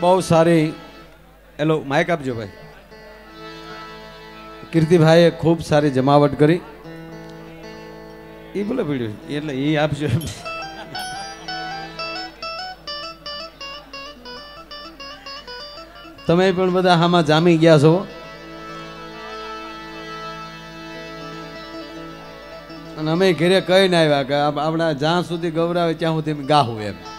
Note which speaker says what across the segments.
Speaker 1: બહુ સારી. Hello Mike આપજો ભાઈ. કીર્તિભાઈએ ખૂબ સારી જમાવટ કરી. એ બોલે પીડ્યું એટલે એ આપજો. તમે પણ બધા આમાં જામી ગયા છો. અને અમે ઘરે કઈ ના આવ્યા કે આપ- આપણા જ્યાં સુધી ગૌરાવે ત્યાં સુધી ગાહું એમ.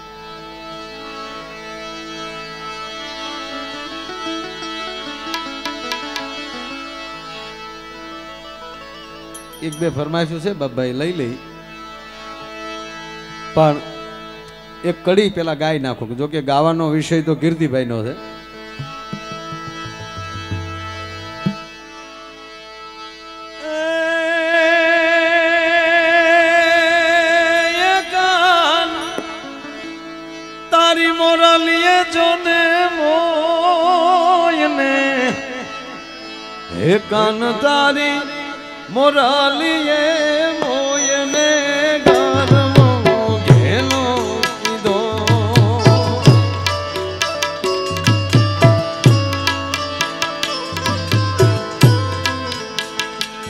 Speaker 1: એક બે ફરમાઈશું છે, બાપભાઈ, લઈ લઈ. પણ એક કડી પેલા ગાય નાખો જો કે ગાવાનો વિષય તો કીર્તિભાઈ નો છે કાન તારી મોરાલીએ મોયને ગારમો ઘેલો કીધો.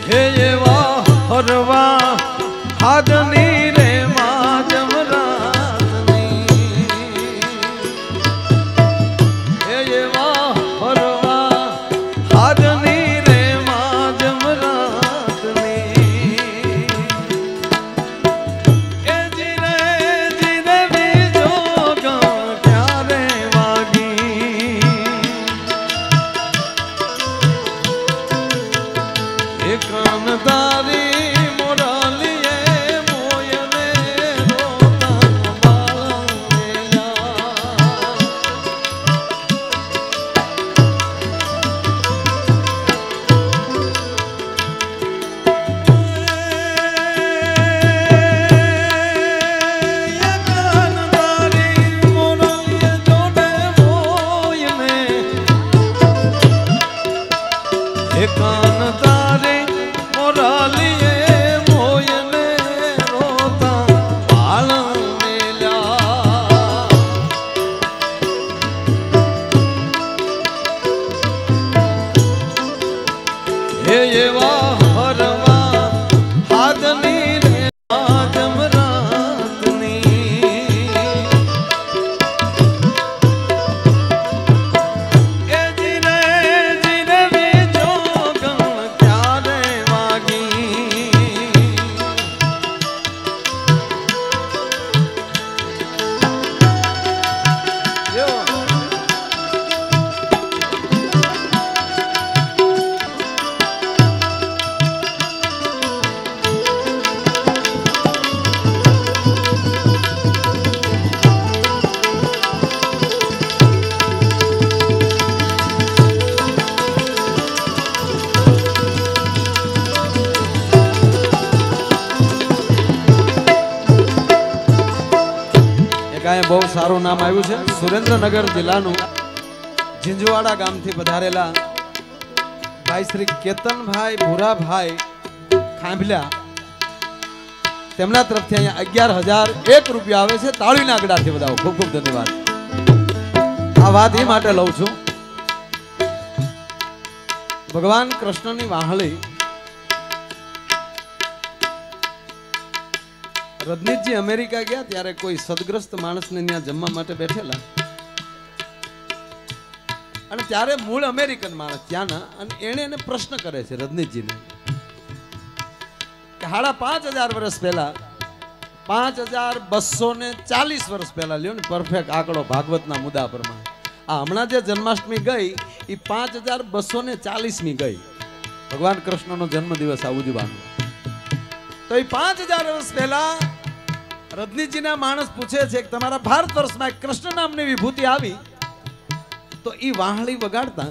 Speaker 1: હે એવા હરવા હે એવા હરવા બહુ સારું નામ આવ્યું છે. સુરેન્દ્રનગર જિલ્લાનું ઝીંઝવાડા ગામથી પધારેલા ભાઈ શ્રી કેતનભાઈ ભૂરાભાઈ ખાંભલ્યા તેમના તરફથી અહીંયા અગિયાર હજાર એક રૂપિયા આવે છે. તાળીના આગળથી બધાઓ ખૂબ ખૂબ ધન્યવાદ. આ વાત એ માટે લઉં છું. ભગવાન કૃષ્ણની વાહળી રજનીતજી અમેરિકા ગયા ત્યારે કોઈ સદગ્રસ્ત માણસને ત્યાં જમવા માટે બેઠેલા. અને ત્યારે મૂળ અમેરિકન માણસ ત્યાંના અને એણે એને પ્રશ્ન કરે છે રજનીતજીને સાડા પાંચ હજાર વર્ષ પહેલા, પાંચ હજાર બસો ને ચાલીસ વર્ષ પહેલા, લ્યો ને પરફેક્ટ આંકડો ભાગવતના મુદ્દા પ્રમાણે. આ હમણાં જે જન્માષ્ટમી ગઈ એ પાંચ હજાર બસો ને ચાલીસમી ગઈ. ભગવાન કૃષ્ણનો જન્મદિવસ આ ઉજવાનો તો એ પાંચ હજાર વર્ષ પહેલા રજનીજીના માણસ પૂછે છે કે તમારા ભારત વર્ષમાં કૃષ્ણ નામની વિભૂતિ આવી? તો એ વાહળી વગાડતા.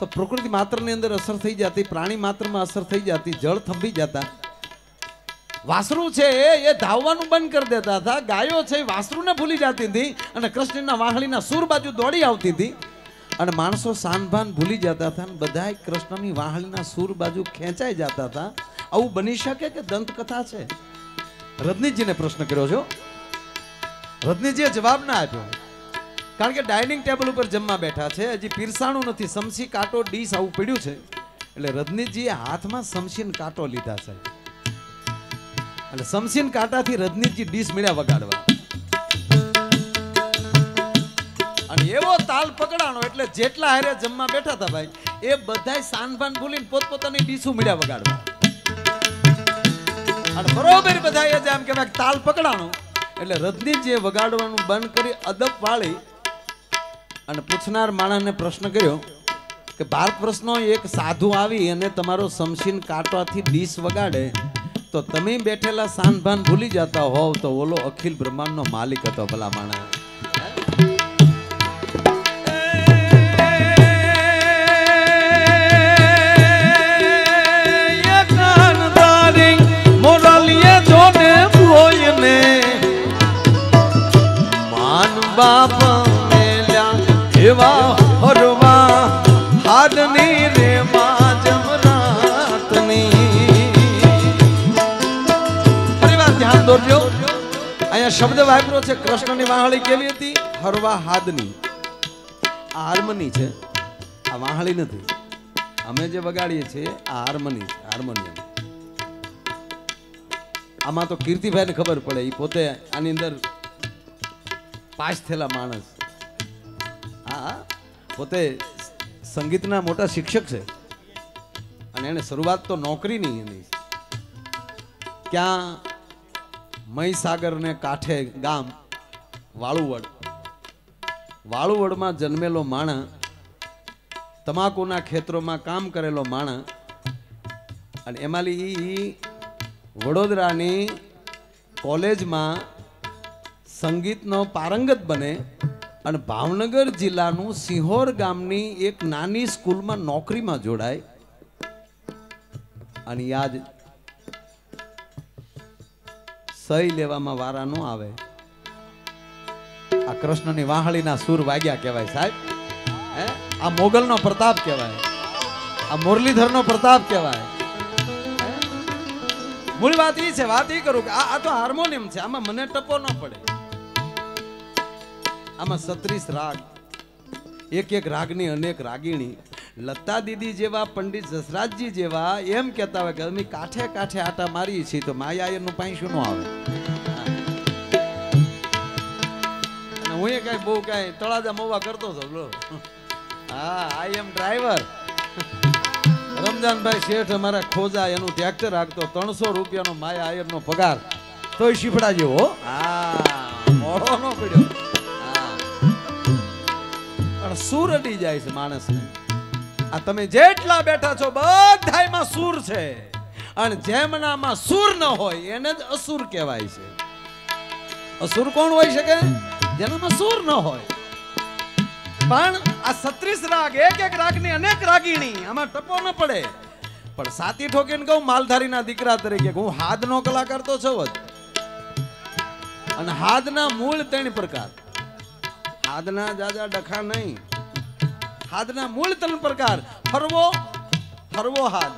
Speaker 1: તો પ્રકૃતિ માત્રની અંદર અસર થઈ જતી, પ્રાણી માત્રમાં અસર થઈ જતી, જળ થંભી જતા. વાસરું છે એ ધાવવાનું બંધ કરી દેતા હતા. ગાયો છે એ વાસરુને ભૂલી જતી હતી અને કૃષ્ણના વાહળીના સૂર બાજુ દોડી આવતી હતી. અને માણસો સાનભાન ભૂલી જતા હતા અને બધાય કૃષ્ણની વાહળીના સૂર બાજુ ખેંચાઈ જતા હતા. આવું બની શકે કે દંતકથા છે? રજનીતજીને પ્રશ્ન કર્યો છો રજનીશજીએ જવાબ ના આપ્યો. કારણ કે ડાઇનિંગ ટેબલ ઉપર જમવા બેઠા છે, હજી પીરસાણું નથી સમસી કાંટો ડીશ આવું પડ્યું છે. એટલે રજનીશજીએ હાથમાં સમસીન કાંટો લીધા છે. અને સમસીન કાંટાથી રજનીશજી ડીશ મળ્યા વગાડવા. અને એવો તાલ પકડાણો એટલે જેટલા હારે જમવા બેઠા હતા ભાઈ, એ બધાય સાનભાન ભૂલીને પોતપોતાની ડીશું મળ્યા વગાડવા. અને બરોબર બધા એ જેમ કહેવાય તાલ પકડાણો. એટલે રજનીતજીએ વગાડવાનું બંધ કરી અદબ વાળી અને પૂછનાર માણસને પ્રશ્ન કર્યો કે ભારત પ્રશ્નો એક સાધુ આવી અને તમારો સમસીન કાટવાથી ડીશ વગાડે, તો તમે બેઠેલા સાનભાન ભૂલી જતા હોવ તો ઓલો અખિલ બ્રહ્માંડનો માલિક હતો ભલા માણસ. શબ્દ વાપર્યો છે, કૃષ્ણની વાહળી કેવી હતી? હરવા હાદની. આ હાર્મની છે. આ વાહળી નથી. અમે જે વગાડીએ છીએ, આ હાર્મની છે, હાર્મોનિયમ. આમાં તો કીર્તિભાઈને ખબર પડે એ પોતે આની અંદર પાસ થયેલા માણસ. હા. પોતે સંગીતના મોટા શિક્ષક છે. અને એને શરૂઆત તો નોકરીની એની. ક્યાં મહીસાગર ને કાંઠે ગામ વાળુવડ. વાળુવડમાં જન્મેલો માણસ, તમાકુના ખેતરોમાં કામ કરેલો માણસ અને એમાંલી એ વડોદરાની કોલેજમાં સંગીતનો પારંગત બને અને ભાવનગર જિલ્લાનું સિંહોર ગામની એક નાની સ્કૂલમાં નોકરીમાં જોડાય. અને યાદ સહી લેવામાં વારા ન આવે. આ કૃષ્ણની વાહળીના સુર વાગ્યા કહેવાય સાહેબ. હે? આ મોગલનો પ્રતાપ કહેવાય. આ મુરલીધરનો પ્રતાપ કહેવાય. મૂળ વાત એ છે, વાત એ કરું કે આ તો હાર્મોનિયમ છે, આમાં મને ટપો ન પડે. આમાં સત્રીસ રાગ, એક એક રાગની અનેક રાગીણી. લતા દીદી જેવા, પંડિત જસરાજજી જેવા એમ કહેતા હોય કે અમે કાંઠે કાંઠે આટા મારીએ છીએ તો માયાયરનું પાણી શું ન આવે. કાંઈ બહુ કાંઈ તળાજા મોવા કરતો હતો, બોલો. હા આઈ એમ ડ્રાઈવર રમજાનભાઈ શેઠ અમારા ખોજા એનું ટ્રેક્ટર રાખતો ત્રણસો રૂપિયાનો માયા આયરનો પગાર. તોય શીફડા જેવો હા મોડો નો પડ્યો. પણ સૂર અડી જાય છે માણસને. આ તમે જેટલા બેઠા છો, બધાયમાં સૂર છે. અને જેમનામાં સૂર ન હોય, એને જ અસુર કહેવાય છે. અસુર કોણ હોઈ શકે? જેનામાં સૂર ન હોય. પણ આ સત્રીસ રાગ, એક એક રાગની અનેક રાગીણી આમાં ટપો ન પડે. પણ સાતી ઠોકીને કહું, માલધારીના દીકરા તરીકે, હું હાથનો કલાકાર તો છો જ. અને હાથના મૂળ ત્રણ પ્રકાર. હાથના જાજા ડખા નહીં. હાથના મૂળ ત્રણ પ્રકાર. હરવો હરવો હાથ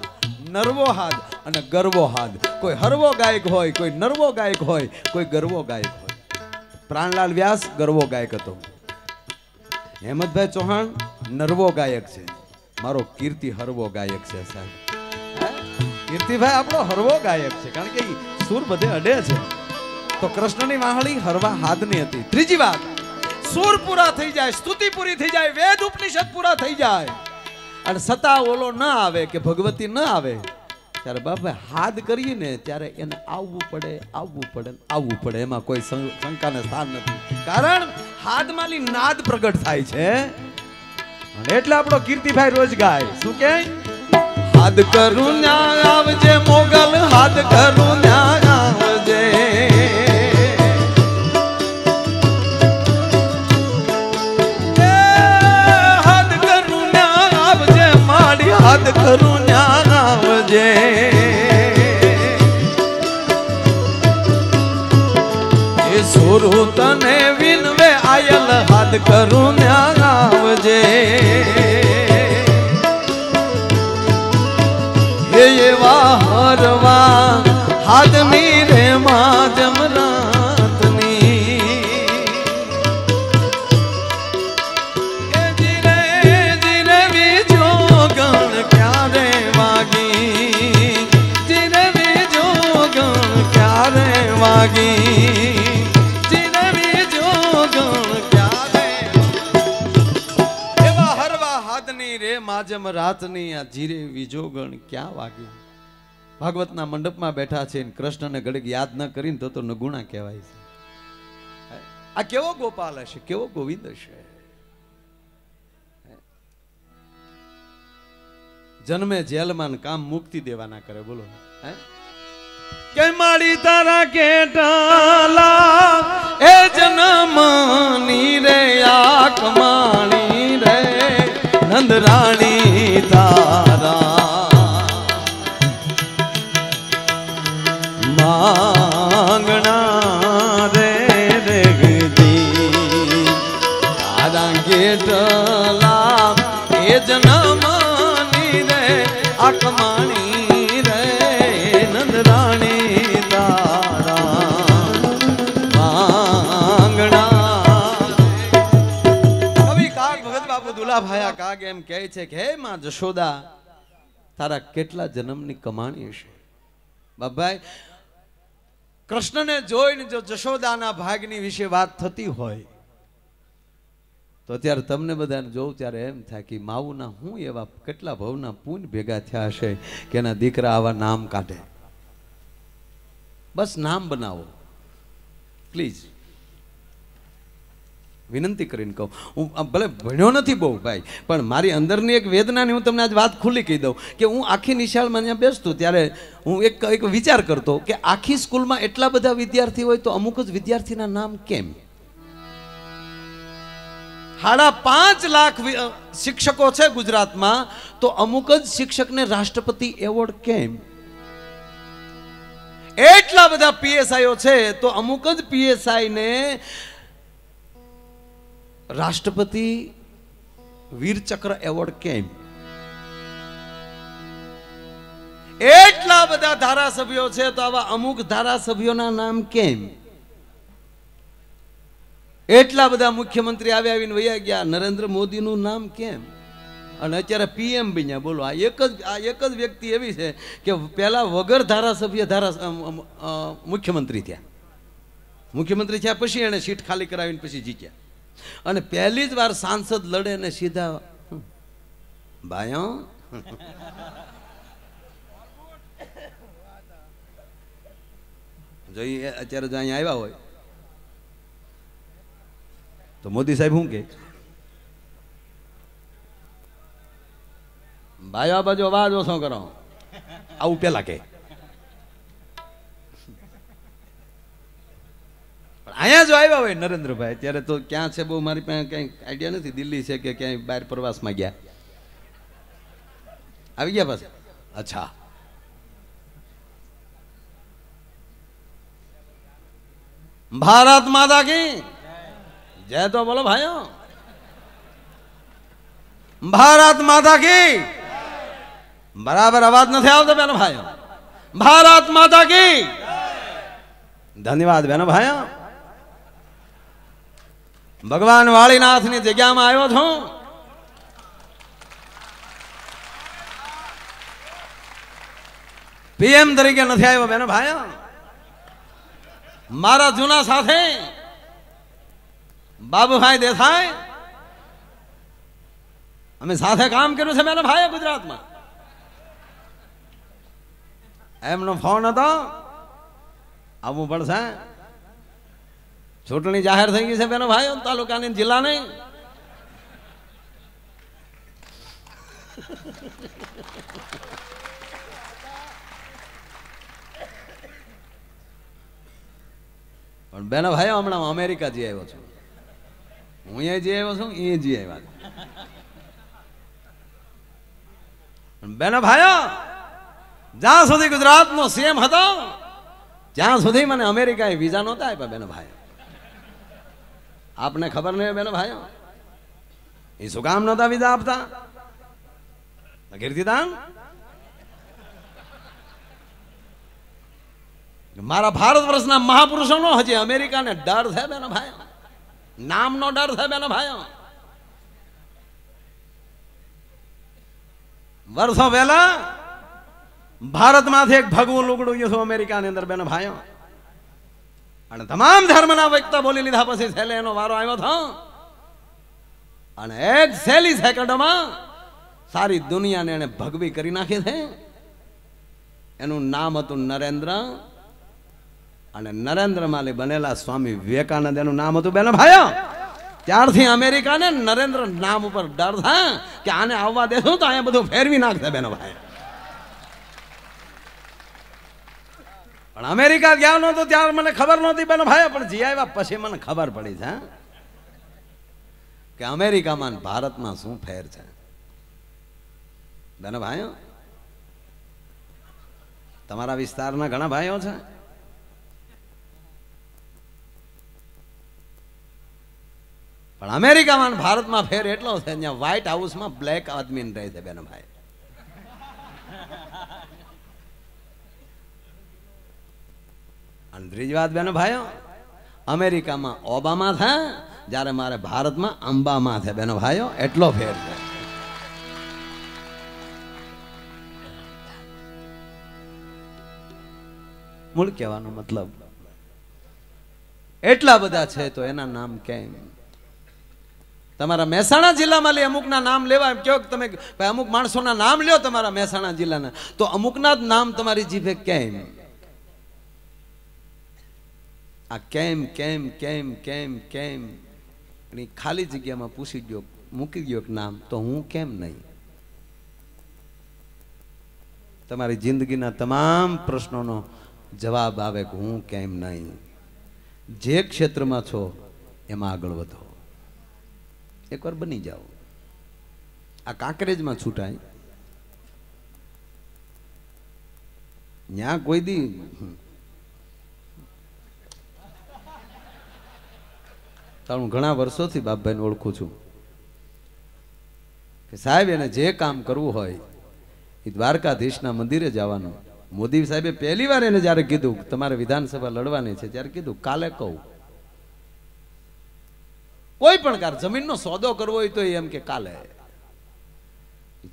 Speaker 1: નરવો હાથ અને ગરવો હાથ કોઈ હરવો ગાયક હોય, કોઈ નરવો ગાયક હોય, કોઈ ગરવો ગાયક પ્રાણલાલ વ્યાસ ગરવો ગાયક હતો. હેમંતભાઈ ચૌહાણ નરવો ગાયક છે. મારો કીર્તિ હરવો ગાયક છે, સાહેબ? કીર્તિભાઈ આપણો હરવો ગાયક છે, કારણ કે સુર બધે અડે છે. તો કૃષ્ણની વાહળી હરવા હાથની હતી. ત્રીજી વાત, સુર પૂરા થઈ જાય, સ્તુતિ પૂરી થઈ જાય, વેદ ઉપનિષદ પૂરા થઈ જાય. અને સતા ઓલો ન આવે કે ભગવતી ન આવે. ત્યારે બાપા હાથ કરીએ ને ત્યારે એને આવવું પડે આવવું પડે આવવું પડે. એમાં કોઈ શંકાને સ્થાન નથી. કારણ હાથમાંની નાદ પ્રગટ થાય છે. એટલે આપણો કીર્તિભાઈ રોજ ગાય શું કે? હાથ કરું ન્યા આવજે, મોગલ હાથ કરું ન્યા આવજે. હાથ કરું ન્યા આવજે એ સુરુ તને વિનવે આયલ હાથ કરું ન્યા આવજે. એવા હરવા હાથની રે માં રાતની આ જીરે વિજોગણ ક્યાં વાગી ભાગવતના મંડપમાં બેઠા છે કૃષ્ણને ઘડીક યાદ ન કરીને તો તો નગુણા કહેવાય છે. આ કેવો ગોપાલ હશે? કેવો ગોવિંદ હશે? જન્મે જેલમાં કામ મુક્તિ દેવાના કરે, બોલો. હે? કે મારી તારા કેટાલા, એ જન્મની રે આ કમાણી રે નંદરાણી તારા માંગણા રે રે ગદી તારા કેટલા એ જન્મની રે આ કહે છે કે, હે માં જશોદા, તારા કેટલા જન્મની કમાણી હશે? બાબાઈ કૃષ્ણને જોઈને જો જશોદાના ભાગની વિશે વાત થતી હોય, તો અત્યારે તમને બધાને જોઉં ત્યારે એમ થાય કે, માવુના હું એવા કેટલા ભવના પૂન ભેગા થયા હશે કે એના દીકરા આવા નામ કાઢે? બસ નામ બનાવો. પ્લીઝ. વિનંતી કરીને કહું. હું ભલે ભણ્યો નથી બહુ ભાઈ, પણ મારી અંદરની એક વેદનાની હું તમને આજ વાત ખુલ્લી કહી દઉં કે હું આખી નિશાળમાં અહીંયા બેસતો ત્યારે હું એક એક વિચાર કરતો કે આખી સ્કૂલમાં એટલા બધા વિદ્યાર્થી હોય તો અમુક જ વિદ્યાર્થીના નામ કેમ? સાડા પાંચ લાખ શિક્ષકો છે ગુજરાતમાં, તો અમુક જ શિક્ષકને રાષ્ટ્રપતિ એવોર્ડ કેમ? એટલા બધા પીએસઆઈઓ છે, તો અમુક જ પીએસઆઈ ને રાષ્ટ્રપતિ વીરચક્ર એવોર્ડ કેમ? એટલા બધા ધારાસભ્યો છે તો આવા અમુક ધારાસભ્યોના નામ કેમ? એટલા બધા મુખ્યમંત્રી આવ્યા આવીને વયા ગયા, નરેન્દ્ર મોદીનું નામ કેમ? અને અત્યારે પીએમ બન્યા, બોલો, આ એક જ, આ એક જ વ્યક્તિ એવી છે કે પહેલા વગર ધારાસભ્ય, ધારા મુખ્યમંત્રી થયા. મુખ્યમંત્રી થયા પછી એણે સીટ ખાલી કરાવીને પછી જીત્યા. અને પહેલી જ વાર સાંસદ લડે ને સીધા ભાઈઓ જોઈએ અત્યારે જો અહીંયા આવ્યા હોય, તો મોદી સાહેબ શું કે? ભાઈઓ આ બાજુ અવાજ ઓછો કરો? આવું પેલા કે. અહીંયા જો આવ્યા હોય નરેન્દ્રભાઈ. ત્યારે તો ક્યાં છે બહુ મારી પાસે કંઈ આઈડિયા નથી. દિલ્હી છે કે ક્યાંય બહાર પ્રવાસમાં ગયા. આવી ગયા પાછા? અચ્છા. ભારત માતા કી? જય તો બોલો ભાઈઓ. ભારત માતા કી? બરાબર અવાજ નથી આવતો બેનો ભાઈઓ. ભારત માતા કી? ધન્યવાદ બેનો ભાઈઓ. ભગવાન વાળીનાથની જગ્યામાં આવ્યો છું. પીએમ તરીકે નથી આવ્યો બેનો ભાઈઓ મારા જૂના સાથે બાબુભાઈ દેસાઈ અમે સાથે કામ કર્યું છે બેનો ભાઈ ગુજરાતમાં. એમનો ફોન હતો. આવવું પડશે. ચૂંટણી જાહેર થઈ ગઈ છે બેનો ભાઈઓ, તાલુકાની જિલ્લાની. પણ બેનો ભાઈઓ, હમણાં અમેરિકા જઈ આવ્યો છું. હું અહીંયા જઈ આવ્યો છું એ જઈ આવ્યા બેનો ભાઈઓ, જ્યાં સુધી ગુજરાતનો સીએમ હતો, ત્યાં સુધી મને અમેરિકાએ વિઝા નહોતા આપ્યા બેનો ભાઈઓ. આપને ખબર નહીં બેનો ભાઈઓ? એ શું કામ નહોતા વિધા આપતા કીર્તિદાન મારા ભારત વર્ષના મહાપુરુષોનો હજી અમેરિકાને ડર છે બેનો ભાઈઓ? નામનો ડર છે બેનો ભાઈઓ? વર્ષો પહેલા ભારતમાંથી એક ભગવું લુગડું ગયું છું અમેરિકાની અંદર બેનો ભાઈઓ. અને તમામ ધર્મના વક્તા બોલી લીધા પછી છેલ્લે એનો વારો આવ્યો હતો. અને એક સેલી સેકન્ડમાં સારી દુનિયાને એને ભગવી કરી નાખી છે. એનું નામ હતું નરેન્દ્ર. અને નરેન્દ્ર માલી બનેલા સ્વામી વિવેકાનંદ, એનું નામ હતું બેનો ભાઈઓ ત્યારથી અમેરિકાને નરેન્દ્ર નામ ઉપર ડર થાય કે આને આવવા દેશું તો અહીંયા બધું ફેરવી નાખશે બેનો ભાઈ. પણ અમેરિકા ગયા નહોતો ત્યારે મને ખબર નહોતી, પણ ભાઈ, પણ જી આવ્યા પછી મને ખબર પડી છે કે અમેરિકામાં ભારતમાં શું ફેર છે? બેનો ભાઈઓ? તમારા વિસ્તારના ઘણા ભાઈઓ છે? પણ અમેરિકામાં ભારતમાં ફેર એટલો છે વ્હાઇટ હાઉસમાં બ્લેક આદમી રહે છે, બેનો ભાઈ. અને ત્રીજી વાત બેનો ભાઈઓ. અમેરિકામાં ઓબામા થાય જ્યારે મારે ભારતમાં અંબામાં છે બેનો ભાઈઓ. એટલો ફેર છે. મૂળ કહેવાનો મતલબ, એટલા બધા છે તો એના નામ કેમ? તમારા મહેસાણા જિલ્લામાં લઈ અમુકના નામ લેવા એમ કહો કે તમે અમુક માણસોના નામ લ્યો તમારા મહેસાણા જિલ્લાના. તો અમુકના જ નામ તમારી જીભે કેમ? આ કેમ કેમ કેમ કેમ કેમ? એની ખાલી જગ્યામાં પૂછી ગયો, મૂકી ગયો એક નામ, તો હું કેમ નહીં? તમારી જિંદગીના તમામ પ્રશ્નોનો જવાબ આવે કે હું કેમ નહીં? જે ક્ષેત્રમાં છો, એમાં આગળ વધો. એકવાર બની જાઓ. આ કાંકરેજમાં છૂટાય. ત્યાં કોઈ દી હું ઘણા વર્ષોથી બાપભાઈને ઓળખું છું કે સાહેબ, એને જે કામ કરવું હોય એ દ્વારકાધીશના મંદિરે જવાનું. મોદી સાહેબે પહેલી વાર એને જ્યારે કીધું તમારે વિધાનસભા લડવાની છે, ત્યારે કીધું, કાલે કહું. કોઈ પણ કાર, જમીનનો સોદો કરવો હોય તો એમ કે, કાલે.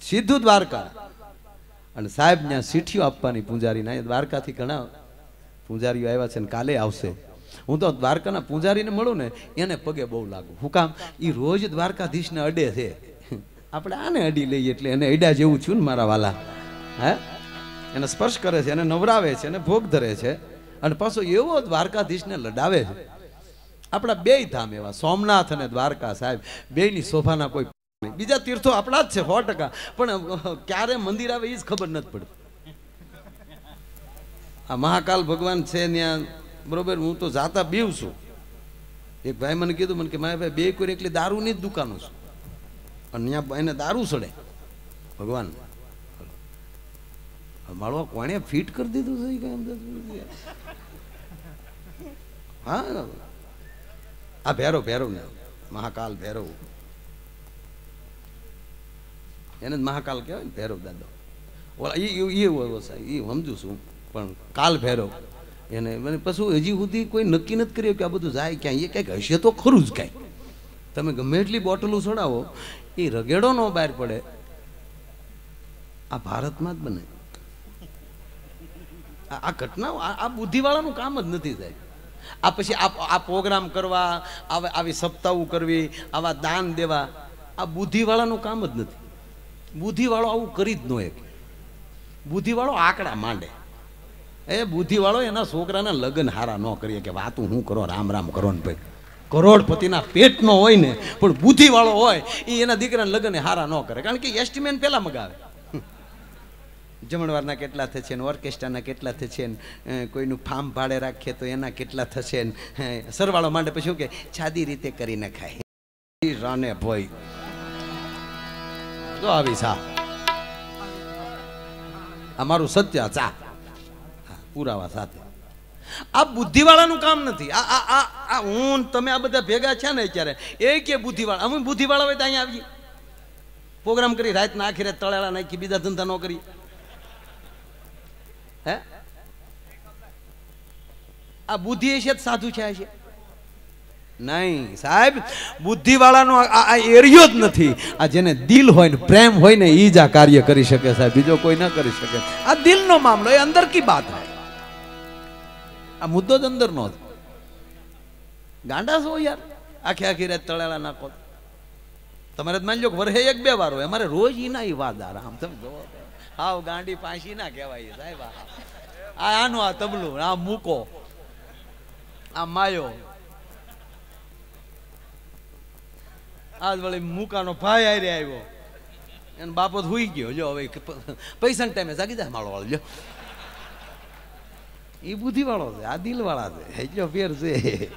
Speaker 1: સીધું દ્વારકા. અને સાહેબ ત્યાં સીઠીઓ આપવાની પૂંજારીના એ દ્વારકાથી ઘણા પૂંજારીઓ આવ્યા છે ને કાલે આવશે. હું તો દ્વારકાના પૂજારીને મળું ને, એને પગે બહુ લાગુ. હું કામ એ રોજ દ્વારકાધીશને અડે છે. આપણે આને અડી લઈએ એટલે એને અડ્યા જેવું છું ને મારા વાલા. હે? એને સ્પર્શ કરે છે, એને નવરાવે છે, એને ભોગ ધરે છે, અને પાછો એવો દ્વારકાધીશને લડાવે છે. આપણા બે ધામ એવા, સોમનાથ અને દ્વારકા સાહેબ, બેયની શોભાના કોઈ બીજા તીર્થો આપણા જ છે, સો ટકા. પણ ક્યારે મંદિર આવે એ જ ખબર નથી પડતી. આ મહાકાલ ભગવાન છે ત્યાં બરોબર, હું તો જાતા બીવ છું. એક ભાઈ મને કીધું, મને કે મારા ભાઈ બે કોઈ એટલે દારૂની જ દુકાનો છે. અને ત્યાં એને દારૂ સડે. ભગવાન. માળવા કોણે ફિટ કરી દીધું છે. હા. આ ભેરો ભેરો ને. મહાકાલ ભેરવ એને જ મહાકાલ કહેવાય ને ભેરવ દાદો. ઓલા એ ઈ સમજુ છું. પણ કાલ ભેરવ એને મને પછી હજી સુધી કોઈ નક્કી નથી કર્યું કે આ બધું જાય ક્યાંય. એ કંઈક હશે તો ખરું જ કાંઈ. તમે ગમે એટલી બોટલો છોડાવો એ રગેડો ન બહાર પડે. આ ભારતમાં જ બને. આ ઘટનાઓ, આ બુદ્ધિવાળાનું કામ જ નથી થાય. આ પછી આ પ્રોગ્રામ કરવા, આવી સપ્તાહો કરવી, આવા દાન દેવા, આ બુદ્ધિવાળાનું કામ જ નથી. બુદ્ધિવાળો આવું કરી જ ન એક બુદ્ધિવાળો આંકડા માંડે. એ બુદ્ધિવાળો એના છોકરાના લગ્ન હારા ન કરીએ કે વાતું હું કરો, રામ રામ કરો ને ભાઈ. કરોડપતિના પેટનો હોય ને, પણ બુદ્ધિવાળો હોય એ એના દીકરાના લગ્ન હારા ન કરે. કારણ કે એસ્ટિમેટ પહેલા મગાવે. જમણવારના કેટલા થશે ને ઓર્કેસ્ટ્રાના કેટલા થશે ને કોઈનું ફાર્મ ભાડે રાખીએ તો એના કેટલા થશે ને સરવાળો માંડે પછી શું કે, છાદી રીતે કરી નખાય. ઈ રાને ભોય. તો આવી સા. અમારું સત્ય ચા પુરાવા સાથે. આ બુદ્ધિવાળાનું કામ નથી. આ આ આ હું તમે આ બધા ભેગા છે ને અત્યારે, એ કે બુદ્ધિવાળા? અમે બુદ્ધિવાળા હોય તો અહીંયા આવીએ પ્રોગ્રામ કરી, રાતના આખી તળેલા નાખી, બીજા ધંધા ન કરી. હે? આ બુદ્ધિ હશે જ સાધુ છે છે. નહીં, સાહેબ, બુદ્ધિવાળાનો આ એરિયો જ નથી. આ જેને દિલ હોય ને પ્રેમ હોય ને એ જ આ કાર્ય કરી શકે સાહેબ. બીજો કોઈ ન કરી શકે. આ દિલનો મામલો, એ અંદર કી બાત હૈ? આ મુદ્દો જ અંદરનો જ. ગાંડા છો યાર. આખી આખી રાત તળેલા નાખો તમારે માની લો વરહે એક બે વાર હોય. અમારે રોજ ઈના ઈ વાદાર આમ તમે જોવો ગાંડી પાછી ના કહેવાય સાહેબ. આ આનું આ તબલું, આ મૂકો. આ માયો. આજ વળી મૂકાનો ભાઈ આરે આવ્યો. એને બાપો હુઈ ગયો. જો હવે પૈસા ટાઈમે જાગી જાય માળો વાળો, લ્યો. એ બુદ્ધિવાળો છે આ દિલવાળા છે જો ફેર છે.